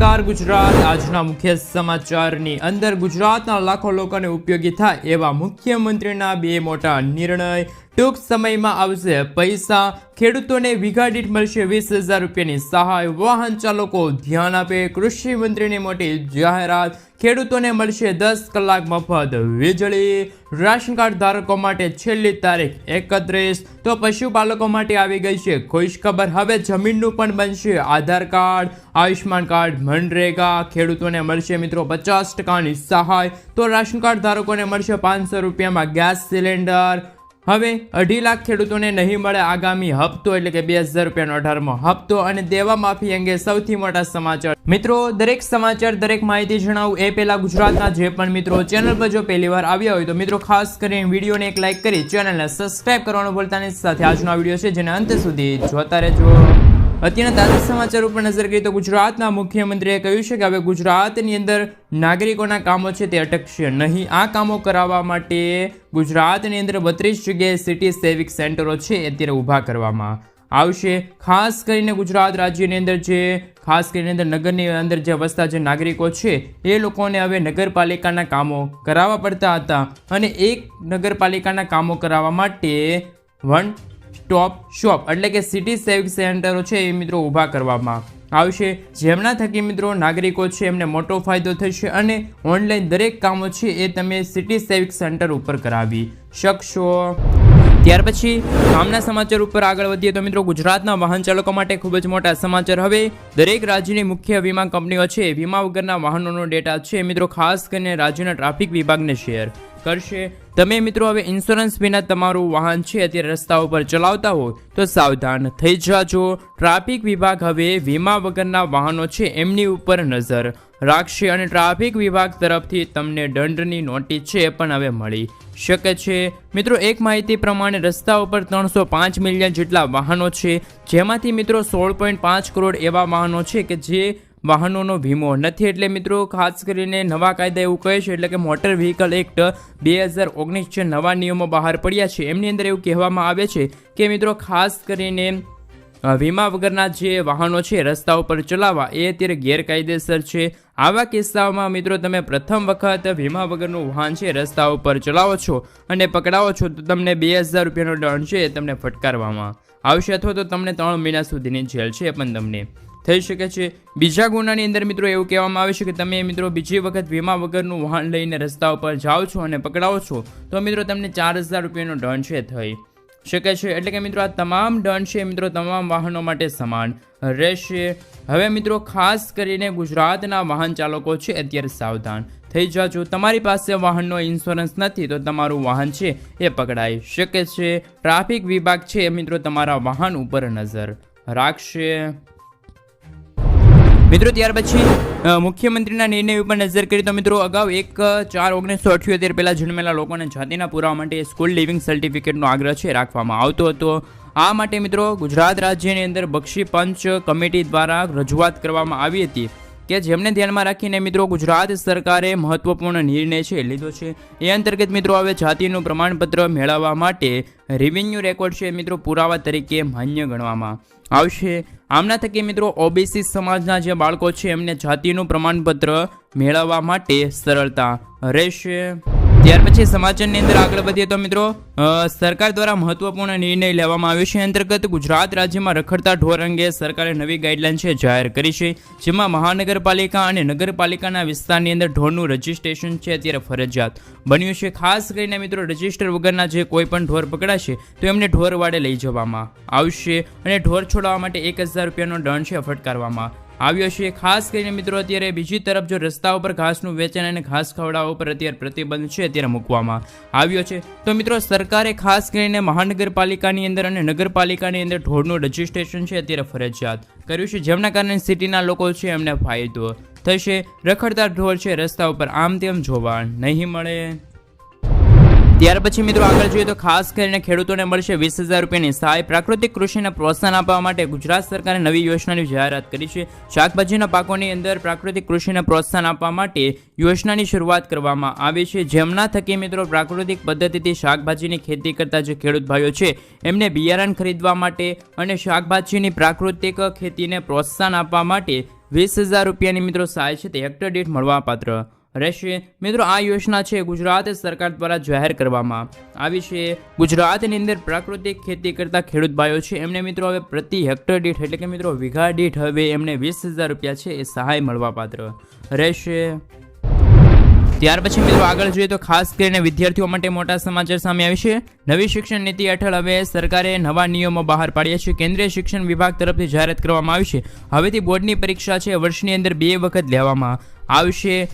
નમસ્કાર, ગુજરાત. આજના મુખ્ય સમાચારની અંદર ગુજરાતના લાખો લોકોને ઉપયોગી થાય એવા મુખ્યમંત્રીના બે મોટા નિર્ણય ટૂંક સમયમાં આવશે. પૈસા ખેડૂતોને વીઘા દીઠ મળશે વીસ હજાર રૂપિયાની સહાય. વાહન ચાલકો ધ્યાન આપે. કૃષિ મંત્રીની મોટી જાહેરાત. ખેડૂતોને મળશે દસ કલાક મફત વીજળી. રાશન કાર્ડ ધારકો માટે છેલ્લી તારીખ એકત્રીસ. તો પશુપાલકો માટે આવી ગઈ છે ખુશ ખબર હવે જમીનનું પણ બનશે આધાર કાર્ડ આયુષ્માન કાર્ડ, મનરેગા. ખેડૂતોને મળશે મિત્રો પચાસ ટકાની સહાય. તો રાશન કાર્ડ ધારકોને મળશે પાંચસો રૂપિયામાં ગેસ સિલિન્ડર. હવે અઢી લાખ ખેડૂતોને નહીં મળે આગામી હપ્તો, એટલે કે બે હજાર રૂપિયાનો અઢારમો હપ્તો અને દેવા માફી અંગે સૌથી મોટા સમાચાર. મિત્રો, દરેક સમાચાર, દરેક માહિતી જણાવું એ પહેલા ગુજરાતના જે પણ મિત્રો ચેનલ પર જો પહેલી વાર આવ્યા હોય તો મિત્રો ખાસ કરીને વિડીયોને એક લાઇક કરી ચેનલને સબસ્ક્રાઇબ કરવાનું ભૂલતા નહીં. સાથે આજનો આ વીડિયો છે, જેને અંત સુધી જોતા રહેજો. અત્યારના તાજા સમાચાર ઉપર નજર કરીએ તો ગુજરાતના મુખ્યમંત્રીએ કહ્યું છે કે હવે ગુજરાતની અંદર નાગરિકોના કામો છે તે અટકશે નહીં. આ કામો કરાવવા માટે ગુજરાતની અંદર બત્રીસ જગ્યાએ સિટી સેવિક સેન્ટરો છે અત્યારે ઊભા કરવામાં આવશે. ખાસ કરીને ગુજરાત રાજ્યની અંદર જે, ખાસ કરીને અંદર નગરની અંદર જે વસતા જે નાગરિકો છે એ લોકોને હવે નગરપાલિકાના કામો કરાવવા પડતા હતા. અને એક નગરપાલિકાના કામો કરાવવા માટે વન સ્ટોપ શોપ એટલે કે સિટી સેવિક સેન્ટરો છે એ મિત્રો ઊભા કરવામાં આવશે. જેમના થકી મિત્રો નાગરિકો છે એમને મોટો ફાયદો થશે અને ઓનલાઈન દરેક કામો છે એ તમે સિટી સેવિક સેન્ટર ઉપર કરાવી શકશો. ત્યાર પછી કામના સમાચાર ઉપર આગળ વધીએ તો મિત્રો ગુજરાતના વાહન ચાલકો માટે ખૂબ જ મોટા સમાચાર. હવે દરેક રાજ્યની મુખ્ય વીમા કંપનીઓ છે વીમા વગરના વાહનોનો ડેટા છે મિત્રો ખાસ કરીને રાજ્યના ટ્રાફિક વિભાગને શેર કરશે. તમે મિત્રો હવે ઇન્સ્યોરન્સ વિના તમારું વાહન છે અત્યારે રસ્તા ઉપર ચલાવતા હો, તો સાવધાન થઈ જાજો. ટ્રાફિક વિભાગ હવે વીમા વગરના વાહનો છે એમની ઉપર નજર રાખશે અને ટ્રાફિક વિભાગ તરફથી તમને દંડની નોટિસ છે એ પણ હવે મળી શકે છે. મિત્રો, એક માહિતી પ્રમાણે રસ્તા ઉપર ત્રણસો પાંચ મિલિયન જેટલા વાહનો છે, જેમાંથી મિત્રો સોળ પોઈન્ટ પાંચ કરોડ એવા વાહનો છે કે જે વાહનોનો વીમો. નથી એટલે મિત્રો, ખાસ કરીને નવા કાયદા એવું કહે છે એટલે કે મોટર વ્હીકલ એક્ટ બે હજાર ઓગણીસ જે નવા નિયમો બહાર પડ્યા છે. એમની અંદર એવું કહેવામાં આવે છે કે મિત્રો, ખાસ કરીને વીમા વગરના જે વાહનો છે રસ્તા ઉપર ચલાવવા, એ અત્યારે ગેરકાયદેસર છે. આવા કિસ્સાઓમાં મિત્રો, તમે પ્રથમ વખત વીમા વગરનું વાહન છે રસ્તા ઉપર ચલાવો છો અને પકડાવો છો, તો તમને બે હજાર રૂપિયાનો દંડ છે એ તમને ફટકારવામાં આવશે અથવા તો તમને ત્રણ મહિના સુધીની જેલ છે પણ તમને થઈ શકે છે. બીજા ગુનાની અંદર મિત્રો એવું કહેવામાં આવે છે કે તમે મિત્રો બીજી વખત વીમા વગરનું વાહન લઈને રસ્તા ઉપર જાઓ છો અને પકડાવો છો, તો મિત્રો તમને ચાર હજાર રૂપિયાનો દંડ છે થઈ શકે છે. એટલે કે મિત્રો આ તમામ દંડ છે મિત્રો તમામ વાહનો માટે સમાન રહેશે. હવે મિત્રો ખાસ કરીને ગુજરાતના વાહન ચાલકો છે અત્યારે સાવધાન થઈ જાજો. તમારી પાસે વાહનનો ઇન્સ્યોરન્સ નથી તો તમારું વાહન છે એ પકડાઈ શકે છે. ટ્રાફિક વિભાગ છે મિત્રો તમારા વાહન ઉપર નજર રાખશે. મિત્રો ત્યાર પછી મુખ્યમંત્રીના નિર્ણય ઉપર નજર કરી તો મિત્રો, અગાઉ એક ચાર ઓગણીસો અઠ્યોતેર પહેલાં જન્મેલા લોકોને જાતિના પુરાવા માટે સ્કૂલ લિવિંગ સર્ટિફિકેટનો આગ્રહ છે રાખવામાં આવતો હતો. આ માટે મિત્રો, ગુજરાત રાજ્યની અંદર બક્ષી પંચ કમિટી દ્વારા રજૂઆત કરવામાં આવી હતી કે જેમને ધ્યાનમાં રાખીને મિત્રો, ગુજરાત સરકારે મહત્વપૂર્ણ નિર્ણય છે લીધો છે. એ અંતર્ગત મિત્રો, હવે જાતિનું પ્રમાણપત્ર મેળવવા માટે રેવન્યુ રેકોર્ડ છે મિત્રો પુરાવા તરીકે માન્ય ગણવામાં આવશે. આમના થકી મિત્રો, ઓબીસી સમાજના જે બાળકો છે, એમને જાતિનું પ્રમાણપત્ર મેળવવા માટે સરળતા રહેશે. ત્યાર પછી સમાચારની અંદર આગળ વધીએ તો મિત્રો સરકાર દ્વારા મહત્વપૂર્ણ નિર્ણય લેવામાં આવ્યો છે. અંતર્ગત ગુજરાત રાજ્યમાં રખડતા ઢોર અંગે સરકારે નવી ગાઈડલાઈન છે, જાહેર કરી છે. જેમાં મહાનગરપાલિકા અને નગરપાલિકાના વિસ્તારની અંદર ઢોરનું રજિસ્ટ્રેશન છે, અત્યારે ફરજિયાત બન્યું છે. ખાસ કરીને મિત્રો, રજિસ્ટર વગરના જે કોઈ પણ ઢોર પકડાશે, તો એમને ઢોરવાડે લઈ જવામાં આવશે અને ઢોર છોડાવવા માટે એક હજાર રૂપિયાનો દંડ છે ફટકારવામાં. આવ્યો છે. ખાસ કરીને મિત્રો, અત્યારે બીજી તરફ જો રસ્તા ઉપર ઘાસનું વેચાણ અને ઘાસ ખવડાવવા ઉપર અત્યારે પ્રતિબંધ છે અત્યારે મૂકવામાં આવ્યો છે. તો મિત્રો, સરકારે ખાસ કરીને મહાનગરપાલિકાની અંદર અને નગરપાલિકાની અંદર ઢોરનું રજિસ્ટ્રેશન છે અત્યારે ફરજિયાત કર્યું છે. જેમના કારણે સિટીના લોકો છે એમને ફાયદો થશે. રખડતા ઢોર છે, રસ્તા ઉપર આમ તેમ જોવા નહીં મળે. ત્યાર પછી મિત્રો આગળ જોઈએ તો ખાસ કરીને ખેડૂતોને મળશે વીસ હજાર રૂપિયાની સહાય. પ્રાકૃતિક કૃષિને પ્રોત્સાહન આપવા માટે ગુજરાત સરકારે નવી યોજનાની જાહેરાત કરી છે. શાકભાજીના પાકોની અંદર પ્રાકૃતિક કૃષિને પ્રોત્સાહન આપવા માટે યોજનાની શરૂઆત કરવામાં આવી છે. જેમના થકી મિત્રો પ્રાકૃતિક પદ્ધતિથી શાકભાજીની ખેતી કરતા જે ખેડૂત ભાઈઓ છે, એમને બિયારણ ખરીદવા માટે અને શાકભાજીની પ્રાકૃતિક ખેતીને પ્રોત્સાહન આપવા માટે વીસ હજાર રૂપિયાની મિત્રો સહાય છે તે હેક્ટર દીઠ મળવાપાત્ર રહેશે. મિત્રો, આ યોજના છે ગુજરાત સરકાર દ્વારા જાહેર કરવામાં આવી છે. ગુજરાતની અંદર પ્રાકૃતિક ખેતી કરતા ખેડૂત ભાઈઓ છે. એમને મિત્રો હવે પ્રતિ હેક્ટર દીઠ, એટલે કે મિત્રો વીઘા દીઠ હવે એમને વીસ હજાર રૂપિયા છે એ સહાય મળવાપાત્ર રહેશે. ત્યાર પછી મિત્રો આગળ જોઈએ તો ખાસ કરીને વિદ્યાર્થીઓ માટે મોટા સમાચાર સામે આવી છે. નવી શિક્ષણ નીતિ હેઠળ હવે સરકારે નવા નિયમો બહાર પાડ્યા છે. કેન્દ્રીય શિક્ષણ વિભાગ તરફથી જાહેરાત કરવામાં આવી છે. હવેથી બોર્ડની પરીક્ષા છે. વર્ષની અંદર બે વખત લેવામાં આવશે.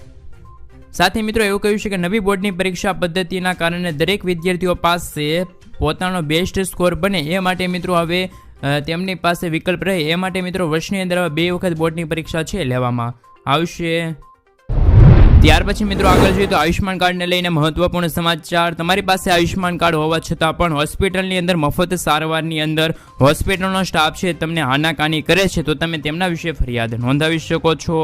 સાથે મિત્રો એવું કહ્યું છે કે નવી બોર્ડની પરીક્ષા પદ્ધતિના કારણે દરેક વિદ્યાર્થીઓ પાસે પોતાનો બેસ્ટ સ્કોર બને. એ માટે મિત્રો હવે તેમની પાસે વિકલ્પ રહે. એ માટે મિત્રો વર્ષની અંદર બે વખત બોર્ડની પરીક્ષા છે લેવામાં. આવશે ત્યાર પછી મિત્રો આગળ જોઈએ તો આયુષ્યમાન કાર્ડને લઈને મહત્વપૂર્ણ સમાચાર. તમારી પાસે આયુષ્યમાન કાર્ડ હોવા છતાં પણ હોસ્પિટલની અંદર મફત સારવારની અંદર હોસ્પિટલનો સ્ટાફ છે, તમને આનાકાની કરે છે, તો તમે તેમના વિશે ફરિયાદ નોંધાવી શકો છો.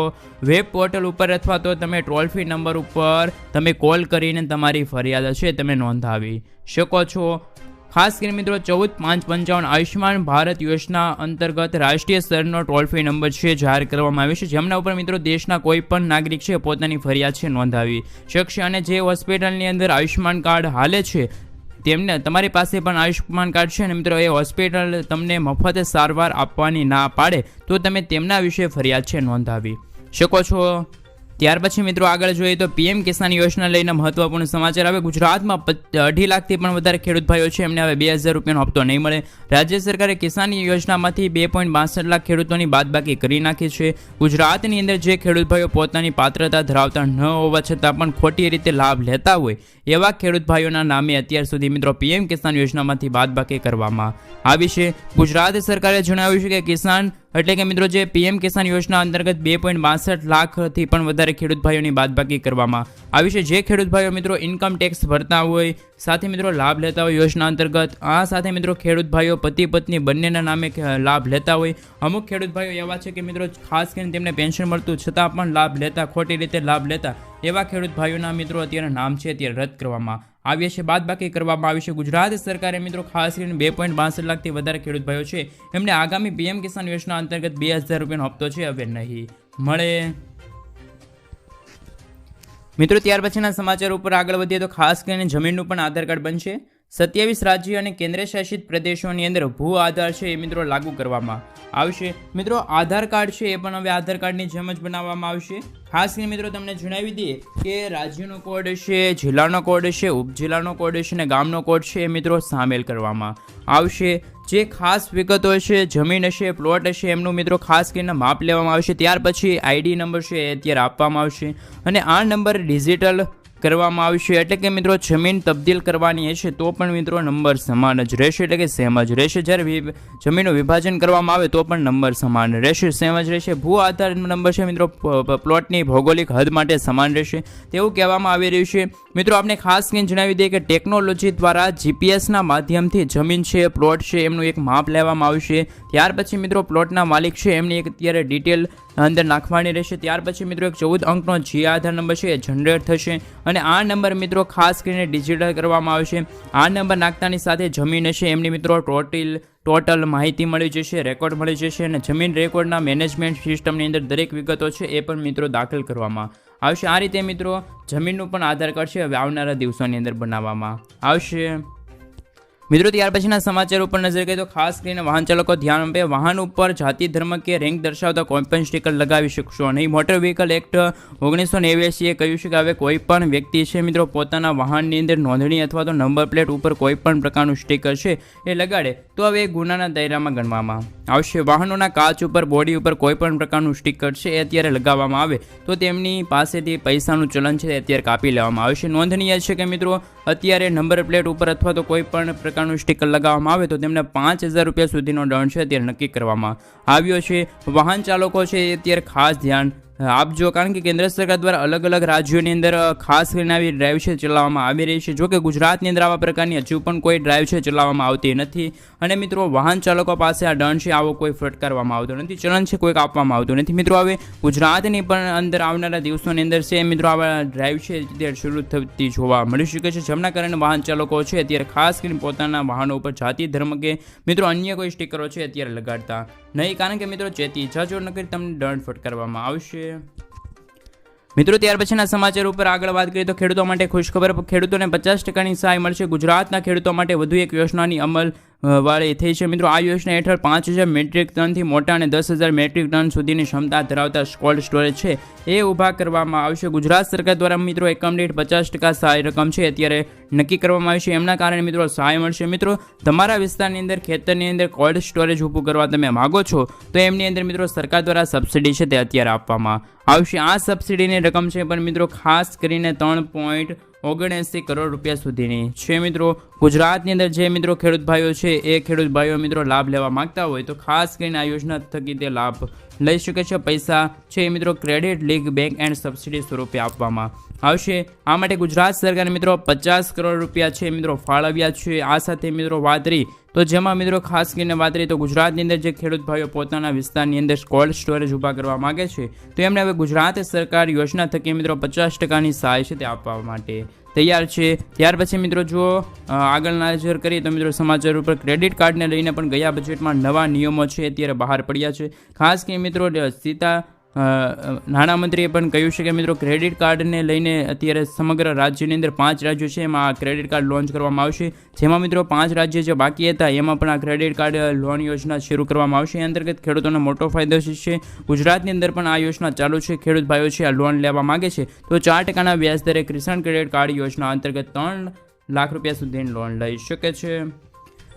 વેબ પોર્ટલ ઉપર અથવા તો તમે ટોલ ફ્રી નંબર ઉપર તમે કોલ કરીને તમારી ફરિયાદ છે તમે નોંધાવી શકો છો. ખાસ કરીને મિત્રો ચૌદ પાંચ પંચાવન આયુષ્યમાન ભારત યોજના અંતર્ગત રાષ્ટ્રીય સ્તરનો ટોલ ફ્રી નંબર છે, જાહેર કરવામાં આવ્યો છે. જેમના ઉપર મિત્રો દેશના કોઈ પણ નાગરિક છે પોતાની ફરિયાદ છે નોંધાવી શકશે અને જે હોસ્પિટલની અંદર આયુષ્યમાન કાર્ડ હાલે છે, તેમને તમારી પાસે પણ આયુષ્યમાન કાર્ડ છે અને મિત્રો એ હોસ્પિટલ તમને મફત સારવાર આપવાની ના પાડે, તો તમે તેમના વિશે ફરિયાદ છે નોંધાવી શકો છો. ત્યાર પછી મિત્રો આગળ જોઈએ તો પીએમ કિસાન યોજના લઈને મહત્વપૂર્ણ સમાચાર આવે. ગુજરાતમાં અઢી લાખથી પણ વધારે ખેડૂત ભાઈઓ છે. એમને હવે બે હજાર રૂપિયાનો હપ્તો નહીં મળે. રાજ્ય સરકારે કિસાન યોજનામાંથી બે પોઈન્ટ બાસઠ લાખ ખેડૂતોની બાદબાકી કરી નાખી છે. ગુજરાતની અંદર જે ખેડૂત ભાઈઓ પોતાની પાત્રતા ધરાવતા ન હોવા છતાં પણ ખોટી રીતે લાભ લેતા હોય એવા ખેડૂત ભાઈઓના નામે અત્યાર સુધી મિત્રો પીએમ કિસાન યોજનામાંથી બાદબાકી કરવામાં આવી છે. ગુજરાત સરકારે જણાવ્યું છે કે કિસાન એટલે કે મિત્રો જે પીએમ કિસાન યોજના અંતર્ગત બે પોઈન્ટ બાસઠ લાખથી પણ વધારે ખેડૂત ભાઈઓની બાદબાકી કરવામાં આવી છે. જે ખેડૂત ભાઈઓ મિત્રો ઇન્કમ ટેક્સ ભરતા હોય સાથે મિત્રો લાભ લેતા હોય યોજના અંતર્ગત. આ સાથે મિત્રો ખેડૂત ભાઈઓ, પતિ, પત્ની બંનેના નામે લાભ લેતા હોય. અમુક ખેડૂત ભાઈઓ એવા છે કે મિત્રો ખાસ કરીને તેમને પેન્શન મળતું છતાં પણ લાભ લેતા, ખોટી રીતે લાભ લેતા એવા ખેડૂત ભાઈઓના મિત્રો અત્યારે નામ છે અત્યારે રદ કરવામાં આવ્યા છે. બાદબાકી કરવામાં આવી છે. ગુજરાત સરકારે મિત્રો ખાસ કરીને બે પોઈન્ટ બાસઠ લાખથી વધારે ખેડૂત ભાઈઓ છે. એમને આગામી પીએમ કિસાન યોજના અંતર્ગત બે હજાર રૂપિયાનો હપ્તો છે. હવે નહીં મળે. મિત્રો, ત્યાર પછીના સમાચાર ઉપર આગળ વધીએ તો ખાસ કરીને જમીનનું પણ આધાર કાર્ડ બનશે. સત્યાવીસ રાજ્ય અને કેન્દ્ર શાસિત પ્રદેશોની અંદર ભૂ આધાર છે એ મિત્રો લાગુ કરવામાં આવશે. મિત્રો, આધાર કાર્ડ છે એ પણ હવે આધાર કાર્ડની જેમ જ બનાવવામાં આવશે. ખાસ કરીને મિત્રો, તમને જણાવી દઈએ કે રાજ્યનો કોડ છે, જિલ્લાનો કોડ છે, ઉપજિલ્લાનો કોડ છે અને ગામનો કોડ છે એ મિત્રો સામેલ કરવામાં આવશે. જે ખાસ વિગતો છે, જમીન હશે પ્લોટ હશે, એમનું મિત્રો ખાસ કરીને માપ લેવામાં આવશે. ત્યાર પછી આઈડી નંબર છે એ અત્યારે આપવામાં આવશે અને આ નંબર ડિજિટલ કરવામાં આવશે. એટલે કે મિત્રો જમીન તબદીલ કરવાની હશે તો પણ મિત્રો નંબર સમાન જ રહેશે, એટલે કે સેમ જ રહેશે. જ્યારે જમીનનું વિભાજન કરવામાં આવે તો પણ નંબર સમાન રહેશે સેમ જ રહેશે. ભૂ આધાર નંબર છે મિત્રો પ્લોટની ભૌગોલિક હદ માટે સમાન રહેશે. તેવું કહેવામાં આવી રહ્યું છે. મિત્રો આપણે ખાસ કરીને જણાવી દઈએ કે ટેકનોલોજી દ્વારા જીપીએસના માધ્યમથી જમીન છે, પ્લોટ છે, એમનું એક માપ લેવામાં આવશે ત્યાર પછી મિત્રો, પ્લોટના માલિક છે, એમની એક અત્યારે ડિટેલ અંદર નાખવાની રહેશે. ત્યાર પછી મિત્રો, એક ચૌદ અંકનો જી આધાર નંબર છે, એ જનરેટ થશે. અને આ નંબર મિત્રો, ખાસ કરીને ડિજિટલ કરવામાં આવશે. આ નંબર નાખતાની સાથે જમીન હશે, એમની મિત્રો ટોટલ ટોટલ માહિતી મળી જશે રેકોર્ડ મળી જશે. અને જમીન રેકોર્ડના મેનેજમેન્ટ સિસ્ટમની અંદર દરેક વિગતો છે, એ પણ મિત્રો દાખલ કરવામાં આવશે. આ રીતે મિત્રો જમીનનું પણ આધાર કાર્ડ છે હવે આવનારા દિવસોની અંદર બનાવવામાં આવશે. મિત્રો, ત્યાર પછીના સમાચાર ઉપર નજર કરીએ તો ખાસ કરીને વાહન ચાલકો ધ્યાન આપે. વાહન ઉપર જાતિ ધર્મ કે રેન્ક દર્શાવતા કોઈ પણ સ્ટીકર લગાવી શકશો નહીં. મોટર વ્હીકલ એક્ટ ઓગણીસો નેવ્યાસીએ કહ્યું છે કે હવે કોઈ પણ વ્યક્તિ છે મિત્રો, પોતાના વાહનની અંદર નોંધણી અથવા તો નંબર પ્લેટ ઉપર કોઈ પણ પ્રકારનું સ્ટીકર છે એ લગાડે. તો હવે એ ગુનાના દાયરામાં ગણવામાં આવશે. વાહનોના કાચ ઉપર, બોડી ઉપર કોઈ પણ પ્રકારનું સ્ટીકર છે એ અત્યારે લગાવવામાં આવે. તો તેમની પાસેથી પૈસાનું ચલન છે તે અત્યારે કાપી લેવામાં આવશે. નોંધનીય છે કે મિત્રો, અત્યારે નંબર પ્લેટ ઉપર અથવા તો કોઈ પણ પ્રકારનું સ્ટીકર લગાવવામાં આવે તો તેમને પાંચ હજાર રૂપિયા સુધીનો દંડ છે અત્યારે નક્કી કરવામાં આવ્યો છે. વાહન ચાલકો છે એ અત્યારે ખાસ ધ્યાન આપજો કારણ કે કેન્દ્ર સરકાર દ્વારા અલગ અલગ રાજ્યોની અંદર ખાસ કરીને આવી ડ્રાઈવ છે ચલાવવામાં આવી રહી છે. જો કે ગુજરાતની અંદર આવા પ્રકારની હજુ પણ કોઈ ડ્રાઈવ છે ચલાવવામાં આવતી નથી. અને મિત્રો, વાહન ચાલકો પાસે આ દંડ છે, આવો કોઈ ફટકારવામાં આવતો નથી. ચલણ છે કોઈક આપવામાં આવતું નથી. મિત્રો, હવે ગુજરાતની પણ અંદર આવનારા દિવસોની અંદર છે, મિત્રો, આવા ડ્રાઈવ છે તે શરૂ થતી જોવા મળી શકે છે. જેમના કારણે વાહન ચાલકો છે, અત્યારે ખાસ કરીને પોતાના વાહનો ઉપર જાતિ, ધર્મ કે, મિત્રો, અન્ય કોઈ સ્ટીકરો છે, અત્યારે લગાડતા નહીં. કારણ કે, મિત્રો, ચેતી જાજો નકર તમને દંડ ફટકારવામાં આવશે. મિત્રો, ત્યાર પછીના સમાચાર ઉપર આગળ વાત કરીએ તો ખેડૂતો માટે ખુશખબર, ખેડૂતોને પચાસ ટકાની સહાય મળશે. ગુજરાતના ખેડૂતો માટે વધુ એક યોજનાની અમલ વાળી થઈ છે. મિત્રો, આ યોજના હેઠળ પાંચ હજાર મેટ્રિક ટનથી મોટા અને દસ હજાર મેટ્રિક ટન સુધીની ક્ષમતા ધરાવતા કોલ્ડ સ્ટોરેજ છે. એ ઊભા કરવામાં આવશે. ગુજરાત સરકાર દ્વારા, મિત્રો, એકમ દીઠ પચાસ ટકા સહાય રકમ છે. અત્યારે નક્કી કરવામાં આવી છે. એમના કારણે, મિત્રો, સહાય મળશે. મિત્રો, તમારા વિસ્તારની અંદર, ખેતરની અંદર કોલ્ડ સ્ટોરેજ ઊભું કરવા તમે માગો છો, તો એમની અંદર, મિત્રો, સરકાર દ્વારા સબસિડી છે તે અત્યારે આપવામાં આવશે. આ સબસિડીની રકમ છે, પણ, મિત્રો, ખાસ કરીને ત્રણ પોઈન્ટ ઓગણએંસી કરોડ રૂપિયા સુધીની. છે મિત્રો, ગુજરાતની અંદર જે મિત્રો ખેડૂત ભાઈઓ છે, એ ખેડૂત ભાઈઓ મિત્રો લાભ લેવા માંગતા હોય તો ખાસ કરીને આ યોજના થકી તે લાભ લઈ શકે છે. પૈસા છે મિત્રો credit link bank and subsidy સ્વરૂપે આપવામાં આવશે. આ માટે ગુજરાત સરકારે મિત્રો પચાસ કરોડ રૂપિયા છે મિત્રો ફાળવ્યા છે. આ સાથે મિત્રો વાત રહી તો જેમાં મિત્રો ખાસ કરીને વાત રહી તો ગુજરાતની અંદર જે ખેડૂત ભાઈઓ પોતાના વિસ્તારની અંદર કોલ્ડ સ્ટોરેજ ઊભા કરવા માગે છે, તો એમને હવે ગુજરાત સરકાર યોજના થકી મિત્રો પચાસ ટકાની સહાય છે તે આપવા માટે તૈયાર છે. ત્યાર પછી મિત્રો જો આગળના નજર કરીએ તો મિત્રો સમાચાર ઉપર ક્રેડિટ કાર્ડને લઈને પણ ગયા બજેટમાં નવા નિયમો છે, અત્યારે બહાર પડ્યા છે. ખાસ કરીને મિત્રો સીતા નાણામંત્રીએ પણ કહ્યું છે કે મિત્રો ક્રેડિટ કાર્ડને લઈને અત્યારે સમગ્ર રાજ્યની અંદર પાંચ રાજ્યો છે, એમાં આ ક્રેડિટ કાર્ડ લોન્ચ કરવામાં આવશે. જેમાં મિત્રો પાંચ રાજ્ય જે બાકી હતા, એમાં પણ આ ક્રેડિટ કાર્ડ લોન યોજના શરૂ કરવામાં આવશે. એ અંતર્ગત ખેડૂતોને મોટો ફાયદો છે ગુજરાતની અંદર પણ આ યોજના ચાલુ છે. ખેડૂત ભાઈઓ છે, આ લોન લેવા માગે છે. તો ચાર ટકાના વ્યાજ દરે કિસાન ક્રેડિટ કાર્ડ યોજના અંતર્ગત ત્રણ લાખ રૂપિયા સુધીની લોન લઈ શકે છે.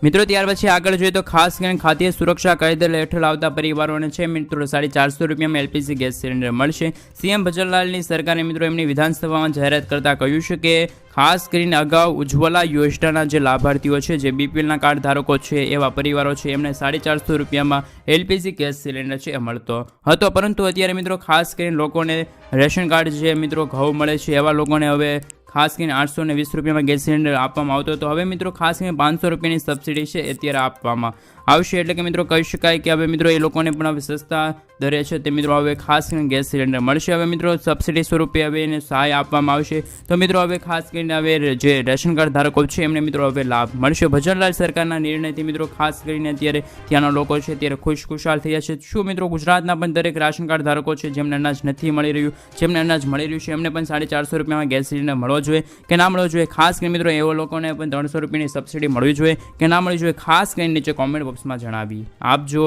મિત્રો, ત્યાર પછી આગળ જોઈએ તો ખાસ કરીને ખાદ્ય સુરક્ષા કાયદા હેઠળ આવતા પરિવારોને છે મિત્રો, સાડી ચારસો રૂપિયામાં એલપીજી ગેસ સિલિન્ડર મળશે. સીએમ ભજનલાલની સરકારે મિત્રો એમની વિધાનસભામાં જાહેરાત કરતા કહ્યું છે કે ખાસ કરીને અગાઉ ઉજ્જવલા યોજનાના જે લાભાર્થીઓ છે, જે બીપીએલના કાર્ડ ધારકો છે, એવા પરિવારો છે, એમને સાડી ચારસો રૂપિયામાં એલપીજી ગેસ સિલિન્ડર છે, એ મળતો હતો. પરંતુ અત્યારે મિત્રો ખાસ કરીને લોકોને રેશન કાર્ડ જે મિત્રો ઘઉં મળે છે, એવા લોકોને હવે ખાસ કરીને આઠસો ને વીસ રૂપિયામાં ગેસ સિલિન્ડર આપવામાં આવતો હતો. હવે મિત્રો, ખાસ કરીને પાંચસો રૂપિયાની સબસિડી છે અત્યારે આપવામાં આવશે એટલે કે મિત્રો કહી શકાય કે હવે મિત્રો એ લોકોને પણ હવે સસ્તા દરે છે. તે મિત્રો હવે ખાસ કરીને ગેસ સિલિન્ડર મળશે. હવે મિત્રો સબસિડી સ્વરૂપે હવે એને સહાય આપવામાં આવશે. તો મિત્રો હવે ખાસ કરીને હવે જે રેશન કાર્ડ ધારકો છે, એમને મિત્રો હવે લાભ મળશે. ભજનલાલ સરકારના નિર્ણયથી મિત્રો ખાસ કરીને અત્યારે ત્યાંના લોકો છે ત્યારે ખુશ ખુશાલ થયા છે. શું મિત્રો ગુજરાતના પણ દરેક રાશન કાર્ડ ધારકો છે, જેમને અનાજ નથી મળી રહ્યું, જેમને અનાજ મળી રહ્યું છે, એમને પણ સાડી ચારસો રૂપિયામાં ગેસ સિલિન્ડર મળવો જોઈએ? કે ના મળવો જોઈએ? ખાસ કરીને મિત્રો એવા લોકોને પણ ત્રણસો રૂપિયાની સબસિડી મળવી જોઈએ. કે ના મળવી જોઈએ? ખાસ કરીને નીચે કોમેન્ટ બોક્સમાં જણાવી. આપજો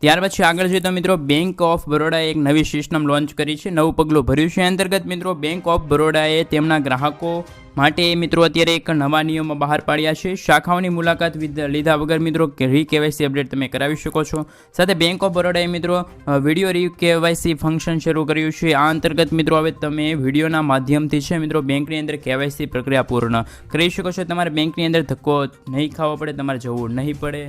ત્યાર પછી આગળ જોઈએ તો મિત્રો બેંક ઓફ બરોડાએ એક નવી સિસ્ટમ લોન્ચ કરી છે. નવું પગલું ભર્યું છે. અંતર્ગત મિત્રો બેંક ઓફ બરોડાએ તેમના ગ્રાહકો માટે મિત્રો અત્યારે એક નવા નિયમો બહાર પાડ્યા છે. શાખાઓની મુલાકાત લીધા વગર મિત્રો રી કેવાયસી અપડેટ તમે કરાવી શકો છો. સાથે બેંક ઓફ બરોડાએ મિત્રો વીડિયો રી કેવાયસી ફંક્શન શરૂ કર્યું છે. આ અંતર્ગત મિત્રો હવે તમે વિડીયોના માધ્યમથી છે મિત્રો બેંકની અંદર કેવાયસી પ્રક્રિયા પૂર્ણ કરી શકો છો. તમારે બેંકની અંદર ધક્કો નહીં ખાવો પડે, તમારે જવું નહીં પડે.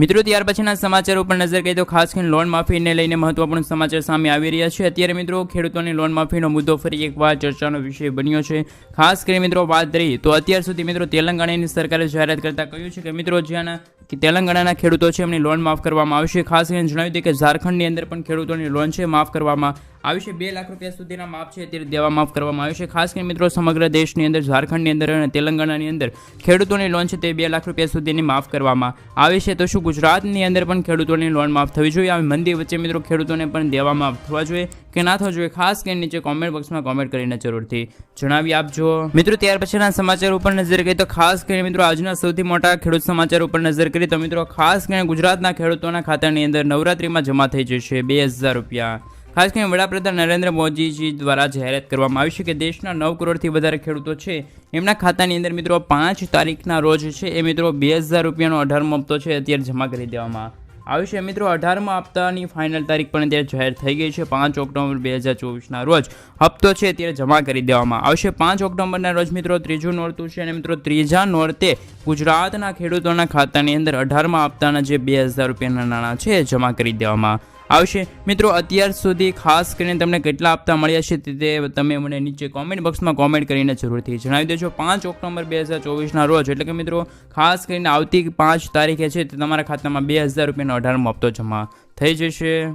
મિત્રો, ત્યાર પછીના સમાચાર ઉપર નજર કરીએ તો ખાસ કરીને લોન માફીને લઈને મહત્વપૂર્ણ સમાચાર સામે આવી રહ્યા છે. અત્યારે મિત્રો, ખેડૂતોની લોન માફીનો મુદ્દો ફરી એકવાર ચર્ચાનો વિષય બન્યો છે. ખાસ કરીને મિત્રો, વાત રહી તો અત્યાર સુધી મિત્રો તેલંગાણાની સરકારે જાહેરાત કરતા કહ્યું છે કે મિત્રો જ્યાંના કે તેલંગાણાના ખેડૂતો છે, એમની લોન માફ કરવામાં આવશે. ખાસ કરીને જણાવ્યું હતું કે ઝારખંડની અંદર પણ ખેડૂતોની લોન છે, માફ કરવામાં આવી છે બે લાખ રૂપિયા સુધીના માફ છે અત્યારે દેવા માફ કરવામાં આવ્યું છે. ખાસ કરીને મિત્રો સમગ્ર દેશની અંદર, ઝારખંડની અંદર અને તેલંગાણાની અંદર ખેડૂતોની લોન છે તે બે લાખ રૂપિયા સુધીની માફ કરવામાં આવી છે. તો શું ગુજરાતની અંદર પણ ખેડૂતોની લોન માફ થવી જોઈએ? આવી મંદી વચ્ચે મિત્રો ખેડૂતોને પણ દેવા માફ થવા જોઈએ કે ના થવા જોઈએ? ખાસ કરીને નીચે કોમેન્ટ બોક્સમાં કોમેન્ટ કરીને જરૂરથી જણાવી આપજો. મિત્રો, ત્યાર પછીના સમાચાર ઉપર નજર કરીએ તો ખાસ કરીને મિત્રો, આજના સૌથી મોટા ખેડૂત સમાચાર ઉપર નજર કરીએ તો મિત્રો, ખાસ કરીને ગુજરાતના ખેડૂતોના ખાતાની અંદર નવરાત્રીમાં જમા થઈ જશે બે હજાર રૂપિયા. ખાસ કરીને વડાપ્રધાન નરેન્દ્ર મોદીજી દ્વારા જાહેરાત કરવામાં આવી છે કે દેશના નવ કરોડથી વધારે ખેડૂતો છે. એમના ખાતાની અંદર મિત્રો પાંચ તારીખના રોજ છે. એ મિત્રો બે હજાર રૂપિયાનો અઢારમો હપ્તો છે અત્યારે જમા કરી દેવામાં આવ્યું છે. મિત્રો અઢારમાં હપ્તાની ફાઇનલ તારીખ પણ અત્યારે જાહેર થઈ ગઈ છે. પાંચ ઓક્ટોબર બે હજાર ચોવીસના રોજ હપ્તો છે અત્યારે જમા કરી દેવામાં આવશે પાંચ ઓક્ટોબરના રોજ મિત્રો ત્રીજું નોરતું છે અને મિત્રો ત્રીજા નોરતે ગુજરાતના ખેડૂતોના ખાતાની અંદર અઢારમાં હપ્તાના જે બે હજાર રૂપિયાના નાણાં છે જમા કરી દેવામાં આવશે. મિત્રો, અત્યાર સુધી ખાસ કરીને તમને કેટલા હપ્તા મળ્યા છે તે તે તમે મને નીચે કોમેન્ટ બોક્સમાં કોમેન્ટ કરીને જરૂરથી જણાવી દેજો. પાંચ ઓક્ટોબર બે હજાર ચોવીસના રોજ, એટલે કે મિત્રો, ખાસ કરીને આવતી પાંચ તારીખે છે, તે તમારા ખાતામાં બે હજાર રૂપિયાનો અઢારમો હપ્તો જમા થઈ જશે.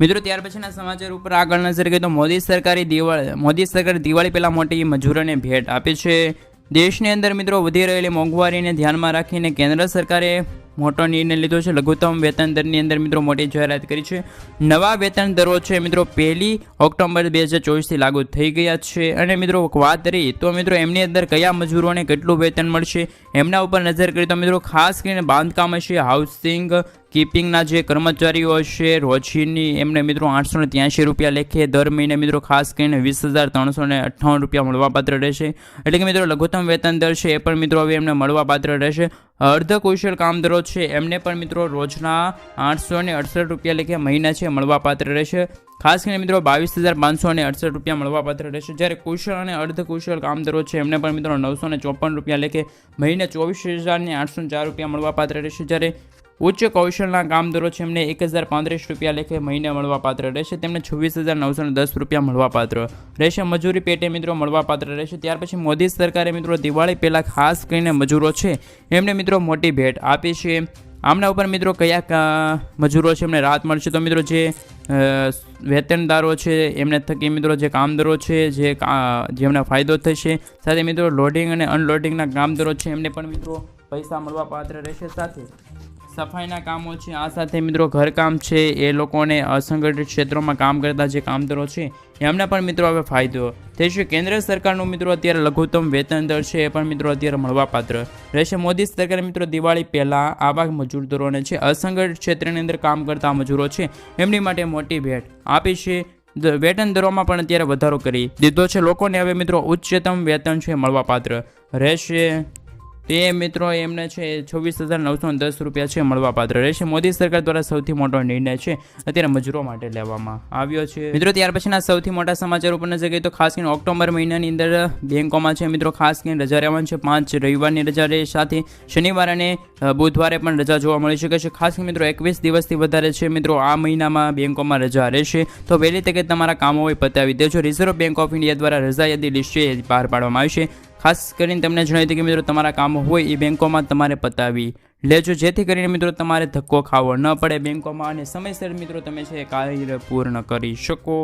મિત્રો, ત્યાર પછીના સમાચાર ઉપર આગળ નજર કરીએ તો મોદી સરકારે દિવાળી મોદી સરકારે દિવાળી પહેલાં મોટી મજૂરોને ભેટ આપી છે. દેશની અંદર મિત્રો વધી રહેલી મોંઘવારીને ધ્યાનમાં રાખીને કેન્દ્ર સરકારે મોટો નિર્ણય લીધો છે. લઘુત્તમ વેતન દરની અંદર મિત્રો મોટી જાહેરાત કરી છે. નવા વેતન દરો છે મિત્રો પહેલી ઓક્ટોબર બે હજાર ચોવીસથી લાગુ થઈ ગયા છે. અને મિત્રો વાત કરી તો મિત્રો એમની અંદર કયા મજૂરોને કેટલું વેતન મળશે? એમના ઉપર નજર કરીએ તો મિત્રો, ખાસ કરીને બાંધકામ હશે હાઉસિંગ કીપિંગના જે કર્મચારીઓ હશે રોજીની એમને મિત્રો આઠસો ને ત્યાંશી રૂપિયા લેખે દર મહિને મિત્રો, ખાસ કરીને વીસ હજાર ત્રણસો અઠ્ઠાવન રૂપિયા મળવાપાત્ર રહેશે. એટલે કે મિત્રો, લઘુત્તમ વેતન દર છે એ પણ મિત્રો હવે એમને મળવાપાત્ર રહેશે. અર્ધ કૌશલ કામદારો છે એમને પણ મિત્રો રોજના આઠસો અડસઠ રૂપિયા લેખે મહિના છે મળવાપાત્ર રહેશે. ખાસ કરીને મિત્રો બાવીસ હજાર પાંચસો અને અડસઠ રૂપિયા મળવાપાત્ર રહેશે. જ્યારે કુશળ અને અર્ધ કુશળ કામદારો છે, એમને પણ મિત્રો નવસો ને ચોપન રૂપિયા લેખે મહિને ચોવીસ હજારને આઠસો ચાર રૂપિયા મળવાપાત્ર રહેશે. જ્યારે ઉચ્ચ કૌશલના કામદારો છે, એમને એક હજાર પાંત્રીસ રૂપિયા લેખે મહિને મળવાપાત્ર રહેશે. તેમને છવ્વીસ હજાર નવસો ને દસ રૂપિયા મળવાપાત્ર રહેશે. મજૂરી પેટે મિત્રો મળવાપાત્ર રહેશે. ત્યાર પછી મોદી સરકારે મિત્રો દિવાળી પહેલાં ખાસ કરીને મજૂરો છે, એમને મિત્રો મોટી ભેટ આપી છે. આમના ઉપર મિત્રો કયા મજૂરો છે, એમને રાહત મળશે? તો મિત્રો જે વેતનદારો છે, એમને થકી મિત્રો જે કામદારો છે, જે જેમને ફાયદો થશે. સાથે મિત્રો લોડિંગ અને અનલોડિંગના કામદારો છે, એમને પણ મિત્રો પૈસા મળવા પાત્ર રહેશે સાથે. સફાઈના કામો છે. આ સાથે મિત્રો ઘરકામ છે. એ લોકોને અસંગઠિત ક્ષેત્રોમાં કામ કરતા જે કામદારો છે એમને પણ મિત્રો હવે ફાયદો થશે. કેન્દ્ર સરકારનું મિત્રો અત્યારે લઘુત્તમ વેતન દર છે, એ પણ મિત્રો અત્યારે મળવાપાત્ર રહેશે. મોદી સરકારે મિત્રો દિવાળી પહેલાં આવા મજૂરદરોને છે, અસંગઠિત ક્ષેત્રની અંદર કામ કરતા મજૂરો છે, એમની માટે મોટી ભેટ આપી છે. વેતન દરોમાં પણ અત્યારે વધારો કરી દીધો છે. લોકોને હવે મિત્રો ઉચ્ચતમ વેતન છે, મળવાપાત્ર રહેશે. તે મિત્રો એમને છે, છવ્વીસ હજાર નવસો દસ રૂપિયા છે મળવાપાત્ર રહેશે. મોદી સરકાર દ્વારા સૌથી મોટો નિર્ણય છે અત્યારે મજૂરો માટે લેવામાં આવ્યો છે. મિત્રો, ત્યાર પછીના સૌથી મોટા સમાચાર ઉપર નજર કરીએ તો ખાસ કરીને ઓક્ટોબર મહિનાની અંદર બેંકોમાં છે મિત્રો, ખાસ કરીને રજા રહેવાની છે. પાંચ રવિવારની રજા રહે, સાથે શનિવાર અને બુધવારે પણ રજા જોવા મળી શકે છે. ખાસ કરીને મિત્રો, એકવીસ દિવસથી વધારે છે મિત્રો, આ મહિનામાં બેંકોમાં રજા રહેશે તો વહેલી તકે તમારા કામો હોય પતાવી દેજો. રિઝર્વ બેંક ઓફ ઇન્ડિયા દ્વારા રજા યાદી લિસ્ટ બહાર પાડવામાં આવી છે. ખાસ કરીને તમને જણાવી દઈએ કે મિત્રો, તમારા કામ હોય એ બેંકોમાં તમારે પતાવી લેજો. જેથી કરીને મિત્રો, તમારે ધક્કો ખાવો ન પડે બેંકોમાં અને સમયસર મિત્રો, તમે છે કાર્ય પૂર્ણ કરી શકો.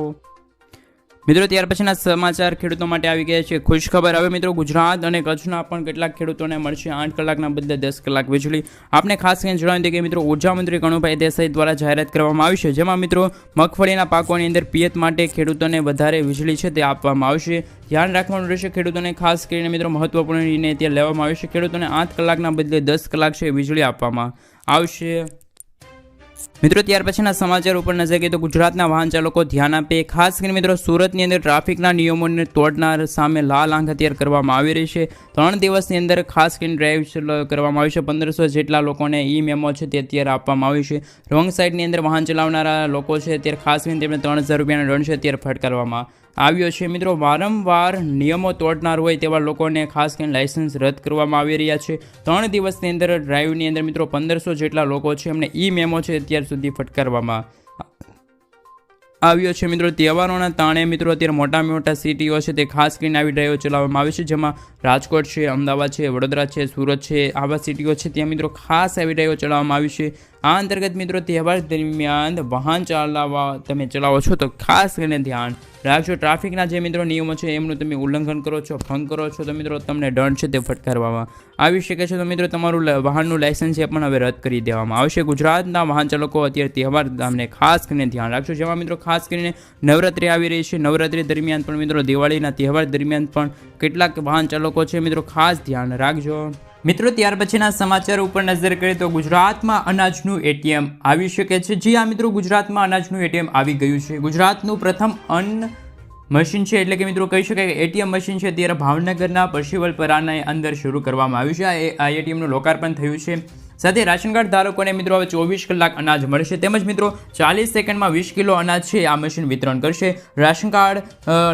મિત્રો, ત્યાર પછીના સમાચાર ખેડૂતો માટે આવી ગયા છે ખુશ ખબર હવે મિત્રો, ગુજરાત અને કચ્છના પણ કેટલાક ખેડૂતોને મળશે આઠ કલાકના બદલે દસ કલાક વીજળી. આપને ખાસ કરીને જણાવી દઈએ કે મિત્રો, ઊર્જા મંત્રી કણુભાઈ દેસાઈ દ્વારા જાહેરાત કરવામાં આવી છે, જેમાં મિત્રો, મગફળીના પાકોની અંદર પિયત માટે ખેડૂતોને વધારે વીજળી છે તે આપવામાં આવશે. ધ્યાન રાખવાનું રહેશે, ખેડૂતોને ખાસ કરીને મિત્રો, મહત્વપૂર્ણ નિર્ણય ત્યાં લેવામાં આવ્યો છે. ખેડૂતોને આઠ કલાકના બદલે દસ કલાક છે વીજળી આપવામાં આવશે. મિત્રો, ત્યાર પછીના સમાચાર ઉપર નજર કરીએ તો ગુજરાતના વાહન ચાલકો ધ્યાન આપે. ખાસ કરીને મિત્રો, સુરતની અંદર ટ્રાફિકના નિયમોને તોડનાર સામે લાલ આંખ અત્યારે કરવામાં આવી રહી છે. ત્રણ દિવસની અંદર ખાસ કરીને ડ્રાઈવ કરવામાં આવી છે. પંદરસો જેટલા લોકોને ઈ મેમો છે તે અત્યારે આપવામાં આવ્યું છે. રોંગ સાઈડની અંદર વાહન ચલાવનારા લોકો છે, અત્યારે ખાસ કરીને તેમને ત્રણ હજાર રૂપિયાનો દંડ છે અત્યારે ફટકારવામાં આવ્યો છે. મિત્રો, વારંવાર નિયમો તોડનાર હોય તેવા લોકોને ખાસ કરીને લાઇસન્સ રદ કરવામાં આવી રહ્યા છે. ત્રણ દિવસની અંદર ડ્રાઈવની અંદર મિત્રો, પંદરસો જેટલા લોકો છે એમને ઈ મેમો છે અત્યાર સુધી ફટકારવામાં આવ્યો છે. મિત્રો, તહેવારોના તાણે મિત્રો, અત્યારે મોટા મોટા સિટીઓ છે તે ખાસ કરીને આવી ડ્રાઈવો ચલાવવામાં આવે છે, જેમાં રાજકોટ છે, અમદાવાદ છે, વડોદરા છે, સુરત છે, આવા સિટીઓ છે ત્યાં મિત્રો ખાસ આવી ડ્રાઈવો ચલાવવામાં આવી છે. આ અંતર્ગત મિત્રો તહેવાર દરમિયાન વાહન ચલાવવા તમે ચલાવો છો તો ખાસ કરીને ધ્યાન રાખજો. ટ્રાફિકના જે મિત્રો નિયમો છે એમનું તમે ઉલ્લંઘન કરો છો, ભંગ કરો છો તો મિત્રો તમને દંડ છે તે ફટકારવામાં આવી શકે છે. તો મિત્રો તમારું વાહનનું લાયસન્સ છે પણ હવે રદ કરી દેવામાં આવશે. ગુજરાતના વાહન ચાલકો અત્યારે તહેવાર તમને ખાસ કરીને ધ્યાન રાખજો. જેમાં મિત્રો ખાસ કરીને નવરાત્રિ આવી રહી છે. નવરાત્રિ દરમિયાન પણ મિત્રો દિવાળીના તહેવાર દરમિયાન પણ કેટલાક વાહન ચાલકો છે મિત્રો ખાસ ધ્યાન રાખજો. મિત્રો, ત્યાર પછીના સમાચાર ઉપર નજર કરીએ તો ગુજરાતમાં અનાજનું એટીએમ આવી શકે છે. જી આ મિત્રો, ગુજરાતમાં અનાજનું એટીએમ આવી ગયું છે. ગુજરાતનું પ્રથમ અન્ન મશીન છે એટલે કે મિત્રો કહી શકાય કે એટીએમ મશીન છે. અત્યારે ભાવનગરના પરશીવલપરાની અંદર શરૂ કરવામાં આવ્યું છે. આ એટીએમનું લોકાર્પણ થયું છે. સાથે રાશન કાર્ડ ધારકોને મિત્રો હવે ચોવીસ કલાક અનાજ મળશે. તેમજ મિત્રો ચાલીસ સેકન્ડમાં વીસ કિલો અનાજ છે, આ મશીન વિતરણ કરશે. રાશન કાર્ડ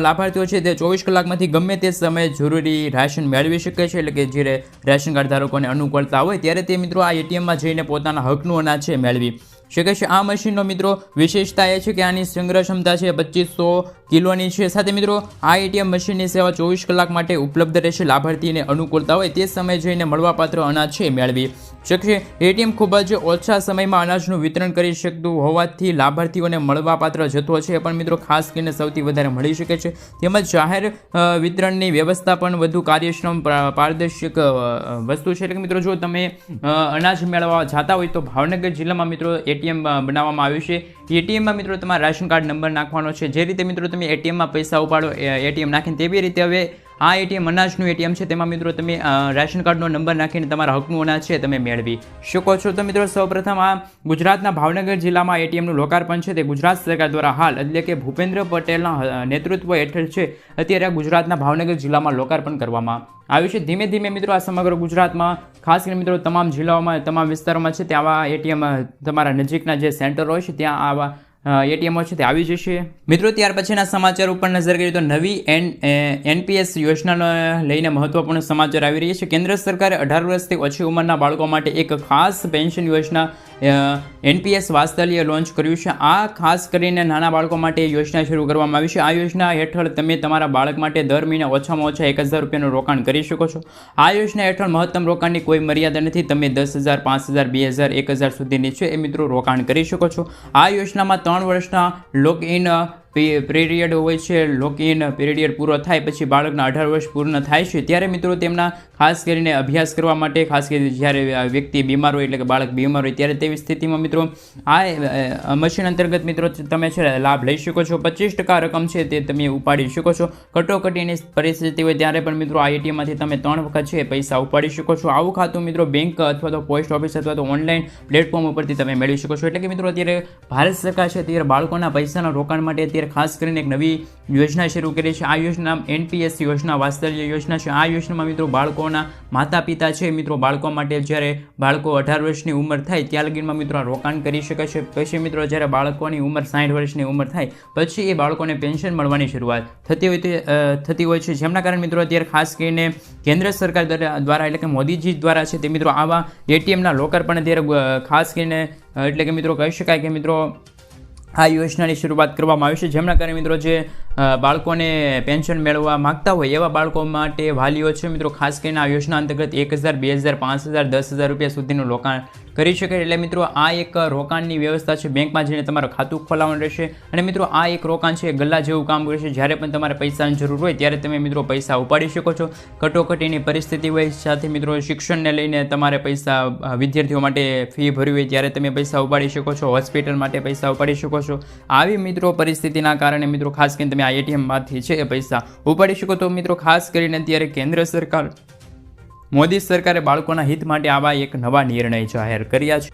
લાભાર્થીઓ છે તે ચોવીસ કલાકમાંથી ગમે તે સમયે જરૂરી રાશન મેળવી શકે છે. એટલે કે જ્યારે રાશન કાર્ડ ધારકોને અનુકૂળતા હોય ત્યારે તે મિત્રો આ એટીએમમાં જઈને પોતાના હકનું અનાજ છે મેળવી શકે છે. આ મશીનનો મિત્રો વિશેષતા એ છે કે આની સંગ્રહ ક્ષમતા છે પચીસો કિલોની છે. સાથે મિત્રો આ એટીએમ મશીનની સેવા ચોવીસ કલાક માટે ઉપલબ્ધ રહેશે. લાભાર્થીને અનુકૂળતા હોય તે સમયે જઈને મળવાપાત્ર અનાજ છે મેળવી શકશે. એટીએમ ખૂબ જ ઓછા સમયમાં અનાજનું વિતરણ કરી શકતું હોવાથી લાભાર્થીઓને મળવાપાત્ર જથ્થો છે, પણ મિત્રો ખાસ કરીને સૌથી વધારે મળી શકે છે. તેમજ જાહેર વિતરણની વ્યવસ્થા પણ વધુ કાર્યક્ષમ પારદર્શક વસ્તુ છે. એટલે કે મિત્રો જો તમે અનાજ મેળવવા જતા હોય તો ભાવનગર જિલ્લામાં મિત્રો એટીએમ બનાવવામાં આવ્યું છે. એટીએમમાં મિત્રો તમારા રાશન કાર્ડ નંબર નાખવાનો છે. જે રીતે મિત્રો તમે એટીએમમાં પૈસા ઉપાડો એટીએમ નાખીને તેવી રીતે હવે આ એટીએમ, અનાજનું એટીએમ છે. તેમાં મિત્રો તમે રેશન કાર્ડનો નંબર નાખીને તમારા હકનું અનાજ છે તમે મેળવી શકો છો. તો મિત્રો સૌપ્રથમ આ ગુજરાતના ભાવનગર જિલ્લામાં એટીએમનું લોકાર્પણ છે. તે ગુજરાત સરકાર દ્વારા હાલ, એટલે કે ભૂપેન્દ્ર પટેલના નેતૃત્વ હેઠળ છે. અત્યારે ગુજરાતના ભાવનગર જિલ્લામાં લોકાર્પણ કરવામાં આવ્યું છે. ધીમે ધીમે મિત્રો આ સમગ્ર ગુજરાતમાં, ખાસ કરીને મિત્રો તમામ જિલ્લાઓમાં, તમામ વિસ્તારોમાં છે. ત્યાં આવા એટીએમ તમારા નજીકના જે સેન્ટર હોય છે, ત્યાં આવા એટીએમો છે તે આવી જશે. મિત્રો, ત્યાર પછીના સમાચાર ઉપર નજર કરીએ તો નવી એન એનપીએસ યોજનાનો લઈને મહત્વપૂર્ણ સમાચાર આવી રહી છે. કેન્દ્ર સરકારે અઢાર વર્ષથી ઓછી ઉંમરના બાળકો માટે એક ખાસ પેન્શન યોજના એનપીએસ વાત્સલ્ય લોન્ચ કર્યું છે. આ ખાસ કરીને નાના બાળકો માટે યોજના શરૂ કરવામાં આવી છે. આ યોજના હેઠળ તમે તમારા બાળક માટે દર મહિને ઓછામાં ઓછા એક હજાર રૂપિયાનું રોકાણ કરી શકો છો. આ યોજના હેઠળ મહત્તમ રોકાણની કોઈ મર્યાદા નથી. તમે દસ હજાર, પાંચ હજાર, બે હજાર, એક હજાર સુધીની છે એ મિત્રો રોકાણ કરી શકો છો. આ યોજનામાં ત્રણ વર્ષના લોક ઇન પીરિયડ હોય છે લોકઇન પીરિયડ પૂરો થાય પછી બાળકના અઢાર વર્ષ પૂર્ણ થાય છે. ત્યારે મિત્રો તેમના ખાસ કરીને અભ્યાસ કરવા માટે, ખાસ કરીને જ્યારે વ્યક્તિ બીમાર હોય એટલે કે બાળક બીમાર હોય ત્યારે તેવી સ્થિતિમાં મિત્રો આ મશીન અંતર્ગત મિત્રો તમે છે લાભ લઈ શકો છો. પચીસ ટકા રકમ છે તે તમે ઉપાડી શકો છો. કટોકટીની પરિસ્થિતિ હોય ત્યારે પણ મિત્રો આ એટીએમમાંથી તમે ત્રણ વખત છે પૈસા ઉપાડી શકો છો. આવું ખાતું મિત્રો બેંક અથવા તો પોસ્ટ ઓફિસ અથવા તો ઓનલાઈન પ્લેટફોર્મ ઉપરથી તમે મેળવી શકો છો. એટલે કે મિત્રો અત્યારે ભારત સરકાર છે. અત્યારે બાળકોના પૈસાના રોકાણ માટે અત્યારે ખાસ કરીને એક નવી યોજના શરૂ કરી છે. આ યોજના એનપીએસ યોજના, વાત્સલ્ય યોજના છે. આ યોજનામાં મિત્રો બાળકોના માતા પિતા છે. મિત્રો બાળકો માટે જ્યારે બાળકો અઢાર વર્ષની ઉંમર થાય ત્યાં લગીમાં મિત્રો રોકાણ કરી શકે છે. પછી મિત્રો જ્યારે બાળકોની ઉંમર સાઠ વર્ષની ઉંમર થાય પછી એ બાળકોને પેન્શન મળવાની શરૂઆત થતી હોય થતી હોય છે. જેમના કારણે મિત્રો અત્યારે ખાસ કરીને કેન્દ્ર સરકાર દ્વારા એટલે કે મોદીજી દ્વારા છે તે મિત્રો આવા એટીએમના લોકાર્પણ અત્યારે ખાસ કરીને એટલે કે મિત્રો કહી શકાય કે મિત્રો આ યોજનાની શરૂઆત કરવામાં આવી છે. જેમના કારણે મિત્રો જે બાળકોને પેન્શન મેળવવા માગતા હોય એવા બાળકો માટે વાલીઓ છે. મિત્રો, ખાસ કરીને આ યોજના અંતર્ગત એક હજાર, બે હજાર, પાંચ હજાર, દસ હજાર રૂપિયા સુધીનું રોકાણ કરી શકે એટલે મિત્રો, આ એક રોકાણની વ્યવસ્થા છે. બેંકમાં જઈને તમારું ખાતું ખોલાવવાનું રહેશે. અને મિત્રો, આ એક રોકાણ છે. ગલ્લા જેવું કામ કરશે. જ્યારે પણ તમારે પૈસાની જરૂર હોય, ત્યારે તમે મિત્રો પૈસા ઉપાડી શકો છો. કટોકટીની પરિસ્થિતિ હોય, સાથે મિત્રો શિક્ષણને લઈને તમારે પૈસા વિદ્યાર્થીઓ માટે ફી ભરવી હોય, ત્યારે તમે પૈસા ઉપાડી શકો છો. હોસ્પિટલ માટે પૈસા ઉપાડી શકો છો. આવી મિત્રો પરિસ્થિતિના કારણે મિત્રો, ખાસ કરીને તમે આ એટીએમમાંથી છે પૈસા ઉપાડી શકો. તો મિત્રો, ખાસ કરીને અત્યારે કેન્દ્ર સરકાર મોદી સરકારે બાળકોના હિત માટે આવા એક નવા નિર્ણય જાહેર કર્યા છે.